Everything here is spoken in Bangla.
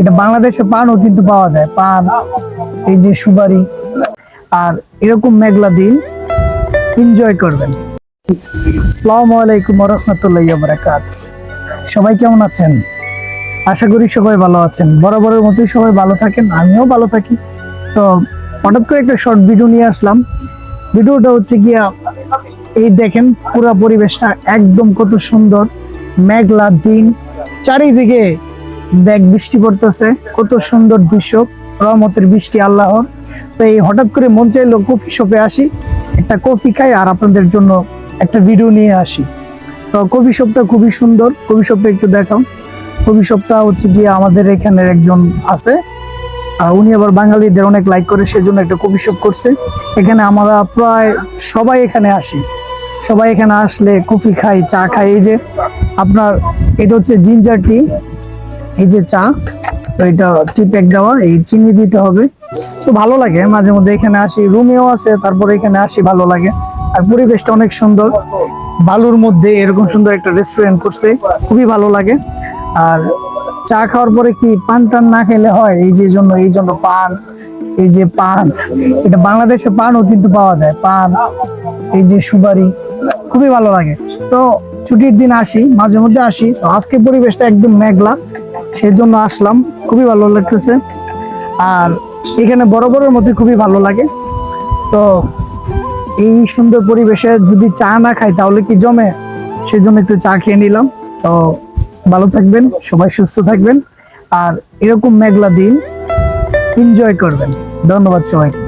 এটা বাংলাদেশে পানও কিন্তু পাওয়া যায়। পান, এই যে সুপারি, আর এরকম মেঘলা দিন এনজয় করবেন। আসসালামু আলাইকুম রহমতুল্লাহ বারাকাত সবাই কেমন আছেন? আশা করি সবাই ভালো আছেন। বরাবরের মতোই সবাই ভালো থাকেন, আমিও ভালো থাকি। তো হঠাৎ করে একটা শর্ট ভিডিও নিয়ে আসলাম। ভিডিওটা হচ্ছে গিয়া, এই দেখেন পুরো পরিবেশটা একদম কত সুন্দর, মেঘলা দিন। চারিদিকে দেখ বৃষ্টি পড়তেছে, কত সুন্দর দৃশ্য, রহমতের বৃষ্টি আল্লাহর। তো এই হঠাৎ করে মন চাইলো কফি শপে আসি, একটা কফি খাই আর আপনাদের জন্য একটা ভিডিও নিয়ে আসি। তো কফি শপটা খুবই সুন্দর, কফি শপটা একটু দেখাও। কফি শপটা হচ্ছে গিয়ে আমাদের এখানের একজন আছে উনি আবার বাঙালিদের অনেক লাইক করে, সেজন্য একটা কফি শপ করছে। এখানে আমরা প্রায় সবাই এখানে আসি। সবাই এখানে আসলে কফি খাই, চা খাই। এই যে আপনার, এটা হচ্ছে জিঞ্জার টি। এই যে চা, তো এটা টি দেওয়া, এই চিনি দিতে হবে। তো ভালো লাগে, মাঝে মধ্যে এখানে আসি, রুমেও আছে, তারপরে এখানে আসি, ভালো লাগে। আর পরিবেশটা অনেক সুন্দর। বালুর মধ্যে এরকম সুন্দর একটা রেস্টুরেন্ট করছে, খুবই ভালো লাগে। আর চা খাওয়ার পরে কি পান টান না খেলে হয়? এই যে জন্য, এই জন্য পান, এই যে পান। এটা বাংলাদেশে পানও কিন্তু পাওয়া যায়, পান, এই যে সুপারি, খুবই ভালো লাগে। তো ছুটির দিন আসি, মাঝে মধ্যে আসি। তো আজকে পরিবেশটা একদম মেঘলা সেই জন্য আসলাম। খুবই ভালো লাগতেছে। আর এখানে বড় বড়ের মধ্যে খুবই ভালো লাগে। তো এই সুন্দর পরিবেশে যদি চা না খাই তাহলে কি জমে? সেই জন্য একটু চা খেয়ে নিলাম। তো ভালো থাকবেন, সবাই সুস্থ থাকবেন। আর এরকম মেঘলা দিন এনজয় করবেন। ধন্যবাদ সবাইকে।